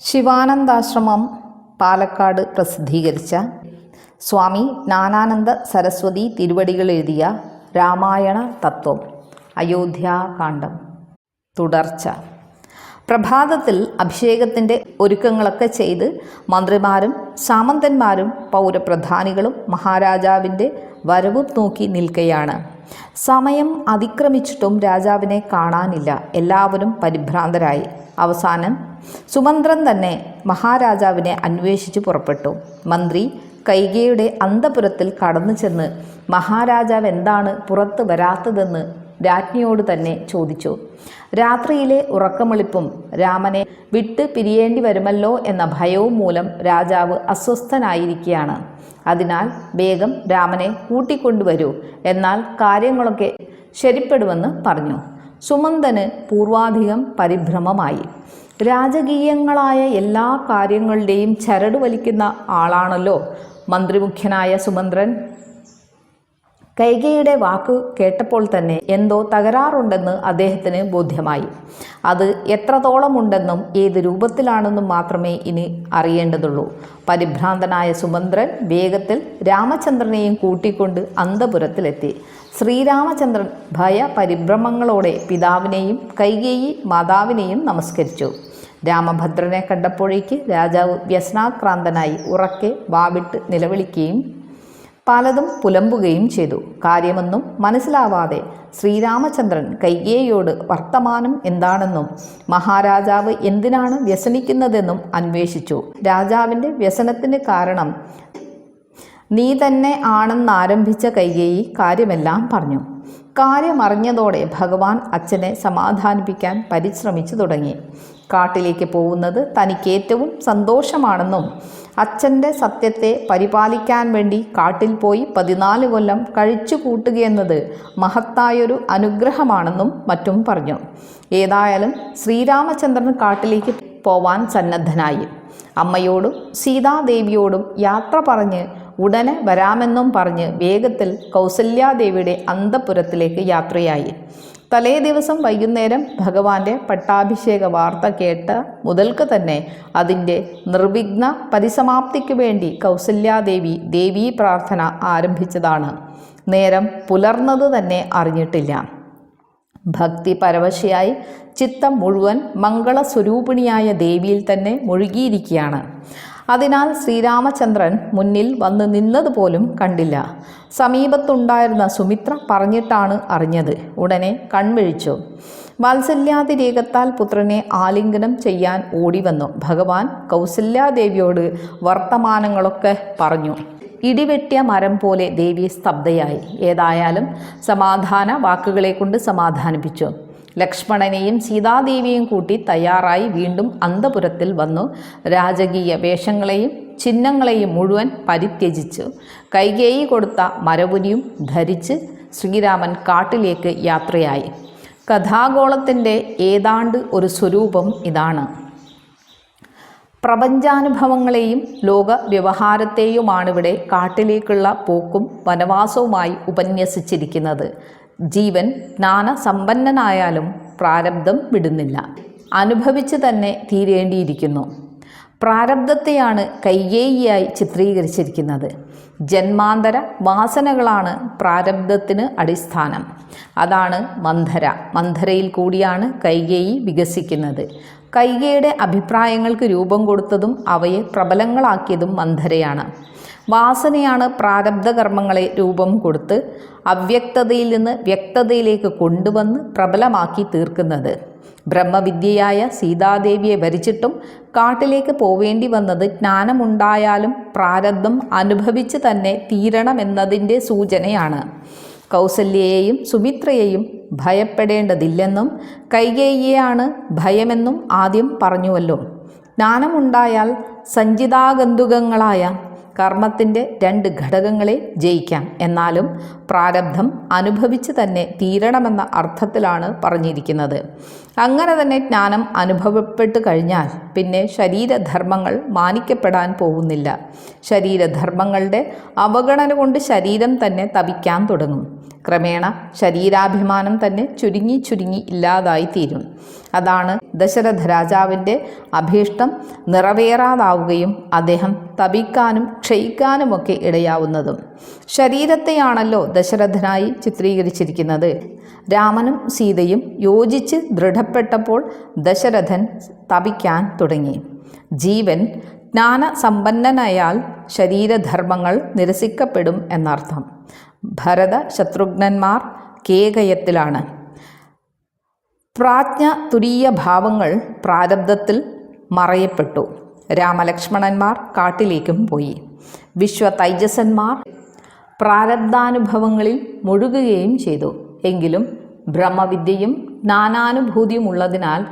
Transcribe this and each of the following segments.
ശിവാനന്ദാശ്രമം പാലക്കാട് പ്രസിദ്ധീകരിച്ച സ്വാമി നാനാനന്ദ സരസ്വതി തിരുവടികൾ എഴുതിയ രാമായണ തത്വം അയോധ്യാകാന്ഡം തുടർച്ച. പ്രഭാതത്തിൽ അഭിഷേകത്തിന്റെ ഒരുക്കങ്ങളൊക്കെ ചെയ്ത് മന്ത്രിമാരും സാമന്തന്മാരും പൗരപ്രധാനികളും മഹാരാജാവിന്റെ വരവും നോക്കി നിൽക്കുകയാണ് സമയം അതിക്രമിച്ചിട്ടും രാജാവിനെ കാണാനില്ല. എല്ലാവരും പരിഭ്രാന്തരായി. അവസാനം സുമന്ത്രൻ തന്നെ മഹാരാജാവിനെ അന്വേഷിച്ചു പുറപ്പെട്ടു. മന്ത്രി കൈകയുടെ അന്തപുരത്തിൽ കടന്നു ചെന്ന് മഹാരാജാവ് എന്താണ് പുറത്ത് വരാത്തതെന്ന് രാജ്ഞിയോട് തന്നെ ചോദിച്ചു. രാത്രിയിലെ ഉറക്കമെളിപ്പും രാമനെ വിട്ട് പിരിയേണ്ടി വരുമല്ലോ എന്ന ഭയവും മൂലം രാജാവ് അസ്വസ്ഥനായിരിക്കുകയാണ്. അതിനാൽ വേഗം രാമനെ കൂട്ടിക്കൊണ്ടുവരൂ എന്നാൽ കാര്യങ്ങളൊക്കെ ശരിപ്പെടുമെന്ന് പറഞ്ഞു. സുമന്തന് പൂർവാധികം പരിഭ്രമമായി. രാജകീയങ്ങളായ എല്ലാ കാര്യങ്ങളുടെയും ചരട് വലിക്കുന്ന ആളാണല്ലോ മന്ത്രിമുഖ്യനായ സുമന്ത്രൻ. കൈകയുടെ വാക്ക് കേട്ടപ്പോൾ തന്നെ എന്തോ തകരാറുണ്ടെന്ന് അദ്ദേഹത്തിന് ബോധ്യമായി. അത് എത്രത്തോളമുണ്ടെന്നും ഏത് രൂപത്തിലാണെന്നും മാത്രമേ ഇനി അറിയേണ്ടതുള്ളൂ. പരിഭ്രാന്തനായ സുമന്ത്രൻ വേഗത്തിൽ രാമചന്ദ്രനെയും കൂട്ടിക്കൊണ്ട് അന്തപുരത്തിലെത്തി. ശ്രീരാമചന്ദ്രൻ ഭയപരിഭ്രമങ്ങളോടെ പിതാവിനെയും കൈകേയി മാതാവിനെയും നമസ്കരിച്ചു. രാമഭദ്രനെ കണ്ടപ്പോഴേക്ക് രാജാവ് വ്യസനാക്രാന്തനായി ഉറക്കെ വാവിട്ട് നിലവിളിക്കുകയും പലതും പുലമ്പുകയും ചെയ്തു. കാര്യമൊന്നും മനസ്സിലാവാതെ ശ്രീരാമചന്ദ്രൻ കൈകേയോട് വർത്തമാനം എന്താണെന്നും മഹാരാജാവ് എന്തിനാണ് വ്യസനിക്കുന്നതെന്നും അന്വേഷിച്ചു. രാജാവിന്റെ വ്യസനത്തിന് കാരണം നീ തന്നെ ആണെന്നാരംഭിച്ച കൈകേയി കാര്യമെല്ലാം പറഞ്ഞു. കാര്യമറിഞ്ഞതോടെ ഭഗവാൻ അച്ഛനെ സമാധാനിപ്പിക്കാൻ പരിശ്രമിച്ചു തുടങ്ങി. കാട്ടിലേക്ക് പോകുന്നത് തനിക്ക് ഏറ്റവും സന്തോഷമാണെന്നും അച്ഛന്റെ സത്യത്തെ പരിപാലിക്കാൻ വേണ്ടി കാട്ടിൽ പോയി പതിനാല് കൊല്ലം കഴിച്ചു കൂട്ടുകയെന്നത് മഹത്തായൊരു അനുഗ്രഹമാണെന്നും മറ്റും പറഞ്ഞു. ഏതായാലും ശ്രീരാമചന്ദ്രൻ കാട്ടിലേക്ക് പോവാൻ സന്നദ്ധനായി. അമ്മയോടും സീതാദേവിയോടും യാത്ര പറഞ്ഞ് ഉടനെ വരാമെന്നും പറഞ്ഞ് വേഗത്തിൽ കൗസല്യാദേവിയുടെ അന്തപുരത്തിലേക്ക് യാത്രയായി. തലേ ദിവസം വൈകുന്നേരം ഭഗവാന്റെ പട്ടാഭിഷേക വാർത്ത കേട്ട് മുതൽക്ക് തന്നെ അതിന്റെ നിർവിഘ്ന പരിസമാപ്തിക്ക് വേണ്ടി കൗസല്യാദേവി ദേവീ പ്രാർത്ഥന ആരംഭിച്ചതാണ്. നേരം പുലർന്നത് തന്നെ അറിഞ്ഞിട്ടില്ല. ഭക്തി പരവശയായി ചിത്തം മുഴുവൻ മംഗളസ്വരൂപിണിയായ ദേവിയിൽ തന്നെ മുഴുകിയിരിക്കുകയാണ്. അതിനാൽ ശ്രീരാമചന്ദ്രൻ മുന്നിൽ വന്ന് നിന്നതുപോലും കണ്ടില്ല. സമീപത്തുണ്ടായിരുന്ന സുമിത്ര പറഞ്ഞിട്ടാണ് അറിഞ്ഞത്. ഉടനെ കൺവിഴിച്ചു. വാത്സല്യാതിരേകത്താൽ പുത്രനെ ആലിംഗനം ചെയ്യാൻ ഓടിവന്നു. ഭഗവാൻ കൗസല്യാദേവിയോട് വർത്തമാനങ്ങളൊക്കെ പറഞ്ഞു. ഇടിവെട്ടിയ മരം പോലെ ദേവി സ്തബ്ധയായി. ഏതായാലും സമാധാന വാക്കുകളെ കൊണ്ട് സമാധാനിപ്പിച്ചു. ലക്ഷ്മണനെയും സീതാദേവിയും കൂട്ടി തയ്യാറായി വീണ്ടും അന്തപുരത്തിൽ വന്നു. രാജകീയ വേഷങ്ങളെയും ചിഹ്നങ്ങളെയും മുഴുവൻ പരിത്യജിച്ചു. കൈകേയി കൊടുത്ത മരപുരിയും ധരിച്ച് ശ്രീരാമൻ കാട്ടിലേക്ക് യാത്രയായി. കഥാഗോളത്തിന്റെ ഏതാണ്ട് ഒരു സ്വരൂപം ഇതാണ്. പ്രപഞ്ചാനുഭവങ്ങളെയും ലോക വ്യവഹാരത്തെയുമാണിവിടെ കാട്ടിലേക്കുള്ള പോക്കും വനവാസവുമായി ഉപന്യസിച്ചിരിക്കുന്നത്. ജീവൻ ജ്ഞാനസമ്പന്നനായാലും പ്രാരബ്ധം വിടുന്നില്ല. അനുഭവിച്ച് തന്നെ തീരേണ്ടിയിരിക്കുന്നു. പ്രാരബ്ധത്തെയാണ് കയ്യേയിയായി ചിത്രീകരിച്ചിരിക്കുന്നത്. ജന്മാന്തര വാസനകളാണ് പ്രാരബ്ധത്തിന് അടിസ്ഥാനം. അതാണ് മന്ധര. മന്ധരയിൽ കൂടിയാണ് കൈകേയി വികസിക്കുന്നത്. കൈകയുടെ അഭിപ്രായങ്ങൾക്ക് രൂപം കൊടുത്തതും അവയെ പ്രബലങ്ങളാക്കിയതും മന്ധരയാണ്. വാസനയാണ് പ്രാരബ്ധ കർമ്മങ്ങളെ രൂപം കൊടുത്ത് അവ്യക്തതയിൽ നിന്ന് വ്യക്തതയിലേക്ക് കൊണ്ടുവന്ന് പ്രബലമാക്കി തീർക്കുന്നത്. ബ്രഹ്മവിദ്യയായ സീതാദേവിയെ വരിച്ചിട്ടും കാട്ടിലേക്ക് പോവേണ്ടി വന്നത് ജ്ഞാനമുണ്ടായാലും പ്രാരബ്ധം അനുഭവിച്ച് തന്നെ തീരണമെന്നതിന്റെ സൂചനയാണ്. കൗസല്യയെയും സുമിത്രയെയും ഭയപ്പെടേണ്ടതില്ലെന്നും കൈകേയിയാണ് ഭയമെന്നും ആദ്യം പറഞ്ഞുവല്ലോ. ജ്ഞാനമുണ്ടായാൽ സഞ്ചിതാഗന്തുകങ്ങളായ കർമ്മത്തിന്റെ രണ്ട് ഘടകങ്ങളെ ജയിക്കാം. എന്നാലും പ്രാരബ്ധം അനുഭവിച്ച് തന്നെ തീരണമെന്ന അർത്ഥത്തിലാണ് പറഞ്ഞിരിക്കുന്നത്. അങ്ങനെ തന്നെ ജ്ഞാനം അനുഭവപ്പെട്ട് കഴിഞ്ഞാൽ പിന്നെ ശരീരധർമ്മങ്ങൾ മാനിക്കപ്പെടാൻ പോകുന്നില്ല. ശരീരധർമ്മങ്ങളുടെ അവഗണന കൊണ്ട് ശരീരം തന്നെ തപിക്കാൻ തുടങ്ങും. ക്രമേണ ശരീരാഭിമാനം തന്നെ ചുരുങ്ങി ചുരുങ്ങി ഇല്ലാതായിത്തീരും. അതാണ് ദശരഥ രാജാവിന്റെ അഭീഷ്ടം നിറവേറാതാവുകയും അദ്ദേഹം തപിക്കാനും ക്ഷയിക്കാനുമൊക്കെ ഇടയാവുന്നതും. ശരീരത്തെയാണല്ലോ ദശരഥനായി ചിത്രീകരിച്ചിരിക്കുന്നത്. രാമനും സീതയും യോജിച്ച് ദൃഢപ്പെട്ടപ്പോൾ ദശരഥൻ തപിക്കാൻ തുടങ്ങി. ജീവൻ ജ്ഞാനസമ്പന്നനായാൽ ശരീരധർമ്മങ്ങൾ നിരസിക്കപ്പെടും എന്നർത്ഥം. ഭരത ശത്രുഘ്നന്മാർ കേകയത്തിലാണ്. പ്രാജ്ഞ തുരീയ ഭാവങ്ങൾ പ്രാരബ്ധത്തിൽ മറയപ്പെട്ടു. രാമലക്ഷ്മണന്മാർ കാട്ടിലേക്കും പോയി. വിശ്വ തൈജസന്മാർ പ്രാരബ്ധാനുഭവങ്ങളിൽ മുഴുകുകയും ചെയ്തു. എങ്കിലും ബ്രഹ്മവിദ്യയും നാനാനുഭൂതിയുമുള്ളതിനാൽ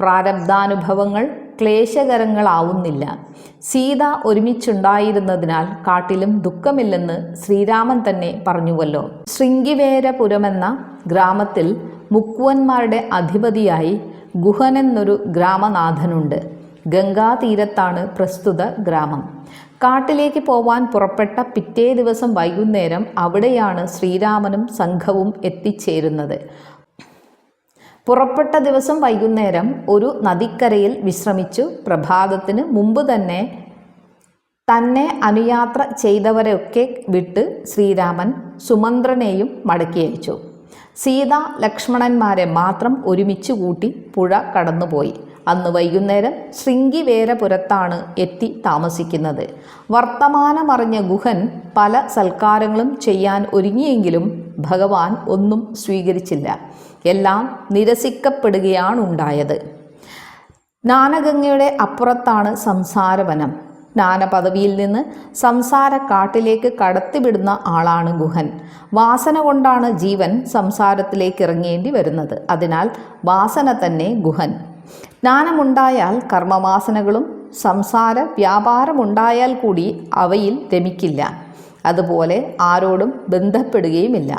പ്രാരബ്ധാനുഭവങ്ങൾ ക്ലേശകരങ്ങളാവുന്നില്ല. സീത ഒരുമിച്ചുണ്ടായിരുന്നതിനാൽ കാട്ടിലും ദുഃഖമില്ലെന്ന് ശ്രീരാമൻ തന്നെ പറഞ്ഞുവല്ലോ. ശൃംഗിവേരപുരമെന്ന ഗ്രാമത്തിൽ മുക്കുവന്മാരുടെ അധിപതിയായി ഗുഹനെന്നൊരു ഗ്രാമനാഥനുണ്ട്. ഗംഗാതീരത്താണ് പ്രസ്തുത ഗ്രാമം. കാട്ടിലേക്ക് പോവാൻ പുറപ്പെട്ട പിറ്റേ ദിവസം വൈകുന്നേരം അവിടെയാണ് ശ്രീരാമനും സംഘവും എത്തിച്ചേരുന്നത്. പുറപ്പെട്ട ദിവസം വൈകുന്നേരം ഒരു നദിക്കരയിൽ വിശ്രമിച്ചു. പ്രഭാതത്തിന് മുമ്പ് തന്നെ തന്നെ അനുയാത്ര ചെയ്തവരെയൊക്കെ വിട്ട് ശ്രീരാമൻ സുമന്ത്രനെയും മടക്കി അയച്ചു. സീത ലക്ഷ്മണന്മാരെ മാത്രം ഒരുമിച്ച് കൂട്ടി പുഴ കടന്നുപോയി. അന്ന് വൈകുന്നേരം ശൃംഗിവേരപുരത്താണ് എത്തി താമസിക്കുന്നത്. വർത്തമാനമറിഞ്ഞ ഗുഹൻ പല സൽക്കാരങ്ങളും ചെയ്യാൻ ഒരുങ്ങിയെങ്കിലും ഭഗവാൻ ഒന്നും സ്വീകരിച്ചില്ല. എല്ലാം നിരസിക്കപ്പെടുകയാണുണ്ടായത്. ജ്ഞാനഗംഗയുടെ അപ്പുറത്താണ് സംസാരവനം. ജ്ഞാനപദവിയിൽ നിന്ന് സംസാര കാട്ടിലേക്ക് കടത്തിവിടുന്ന ആളാണ് ഗുഹൻ. വാസന കൊണ്ടാണ് ജീവൻ സംസാരത്തിലേക്ക് ഇറങ്ങേണ്ടി വരുന്നത് അതിനാൽ വാസന തന്നെ ഗുഹൻ. ജ്ഞാനമുണ്ടായാൽ കർമ്മവാസനകളും സംസാര വ്യാപാരമുണ്ടായാൽ കൂടി അവയിൽ രമിക്കില്ല അതുപോലെ ആരോടും ബന്ധപ്പെടുകയുമില്ല.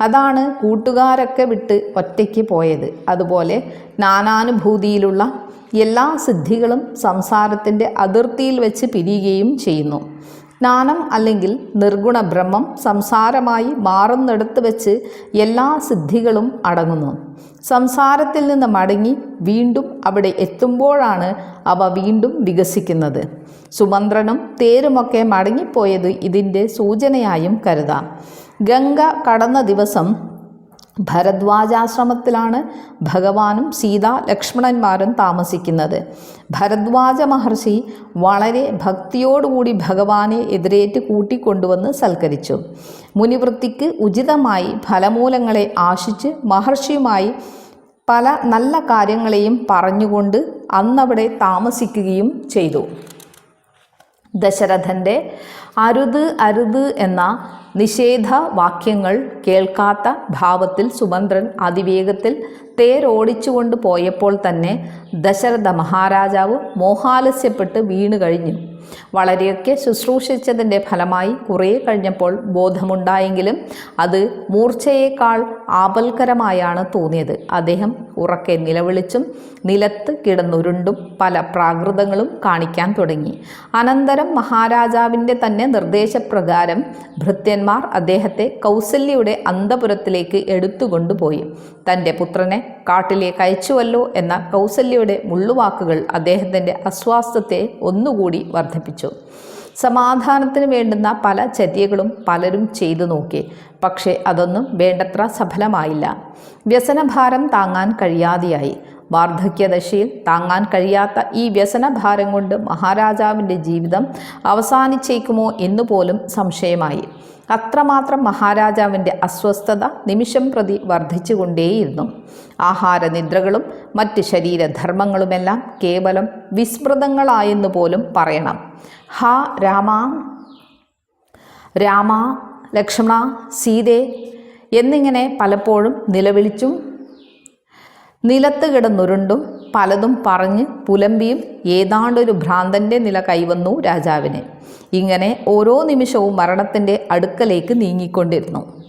അതാണ് കൂട്ടുകാരൊക്കെ വിട്ട് ഒറ്റയ്ക്ക് പോയത്. അതുപോലെ നാനാനുഭൂതിയിലുള്ള എല്ലാ സിദ്ധികളും സംസാരത്തിന്റെ അതിർത്തിയിൽ വെച്ച് പിരിയുകയും ചെയ്യുന്നു. ജ്ഞാനം അല്ലെങ്കിൽ നിർഗുണ ബ്രഹ്മം സംസാരമായി മാറുന്നിടത്ത് വെച്ച് എല്ലാ സിദ്ധികളും അടങ്ങുന്നു. സംസാരത്തിൽ നിന്ന് മടങ്ങി വീണ്ടും അവിടെ എത്തുമ്പോഴാണ് അവ വീണ്ടും വികസിക്കുന്നത്. സുമന്ത്രനും തേരുമൊക്കെ മടങ്ങിപ്പോയത് ഇതിന്റെ സൂചനയായും കരുതാം. ഗംഗ കടന്ന ദിവസം ഭരദ്വാജാശ്രമത്തിലാണ് ഭഗവാനും സീത ലക്ഷ്മണന്മാരും താമസിക്കുന്നത്. ഭരദ്വാജ മഹർഷി വളരെ ഭക്തിയോടുകൂടി ഭഗവാനെ എതിരേറ്റ് കൂട്ടിക്കൊണ്ടുവന്ന് സൽക്കരിച്ചു. മുനിവൃത്തിക്ക് ഉചിതമായി ഫലമൂലങ്ങളെ ആശിച്ച് മഹർഷിയുമായി പല നല്ല കാര്യങ്ങളെയും പറഞ്ഞുകൊണ്ട് അന്നവിടെ താമസിക്കുകയും ചെയ്തു. ദശരഥന്റെ അരുത് അരുത് എന്ന നിഷേധ വാക്യങ്ങൾ കേൾക്കാത്ത ഭാവത്തിൽ സുമന്ത്രൻ അതിവേഗത്തിൽ തേരോടിച്ചുകൊണ്ട് പോയപ്പോൾ തന്നെ ദശരഥ മഹാരാജാവ് മോഹാലസ്യപ്പെട്ട് വീണു കഴിഞ്ഞു. വളരെയൊക്കെ ശുശ്രൂഷിച്ചതിന്റെ ഫലമായി കുറേ കഴിഞ്ഞപ്പോൾ ബോധമുണ്ടായെങ്കിലും അത് മൂർച്ചയേക്കാൾ ആപൽക്കരമായാണ് തോന്നിയത്. അദ്ദേഹം ഉറക്കെ നിലവിളിച്ചും നിലത്ത് കിടന്നുരുണ്ടും പല പ്രാകൃതങ്ങളും കാണിക്കാൻ തുടങ്ങി. അനന്തരം മഹാരാജാവിന്റെ തന്നെ നിർദ്ദേശപ്രകാരം ഭൃത്യന്മാർ അദ്ദേഹത്തെ കൗസല്യയുടെ അന്തപുരത്തിലേക്ക് എടുത്തുകൊണ്ടുപോയി. തന്റെ പുത്രനെ കാട്ടിലേക്ക് അയച്ചുവല്ലോ എന്ന കൗസല്യയുടെ മുള്ളുവാക്കുകൾ അദ്ദേഹത്തിന്റെ അസ്വാസ്ഥത്തെ ഒന്നുകൂടി വർദ്ധിപ്പിച്ചു. സമാധാനത്തിന് വേണ്ടുന്ന പല ചര്യകളും പലരും ചെയ്തു നോക്കി. പക്ഷേ അതൊന്നും വേണ്ടത്ര സഫലമായില്ല. വ്യസനഭാരം താങ്ങാൻ കഴിയാതെയായി. വാർദ്ധക്യദശയിൽ താങ്ങാൻ കഴിയാത്ത ഈ വ്യസനഭാരം കൊണ്ട് മഹാരാജാവിന്റെ ജീവിതം അവസാനിച്ചേക്കുമോ എന്നുപോലും സംശയമായി. അത്രമാത്രം മഹാരാജാവിന്റെ അസ്വസ്ഥത നിമിഷം പ്രതി വർദ്ധിച്ചുകൊണ്ടേയിരുന്നു. ആഹാരനിദ്രകളും മറ്റ് ശരീരധർമ്മങ്ങളുമെല്ലാം കേവലം വിസ്മൃതങ്ങളായെന്ന് പോലും പറയണം. ഹാ രാമ രാമ ലക്ഷ്മണ സീതേ എന്നിങ്ങനെ പലപ്പോഴും നിലവിളിച്ചും നിലത്ത് കിടന്നുരുണ്ടും പലതും പറഞ്ഞ് പുലമ്പിയും ഏതാണ്ടൊരു ഭ്രാന്തന്റെ നില കൈവന്നു രാജാവിന്. ഇങ്ങനെ ഓരോ നിമിഷവും മരണത്തിന്റെ അടുക്കലേക്ക് നീങ്ങിക്കൊണ്ടിരുന്നു.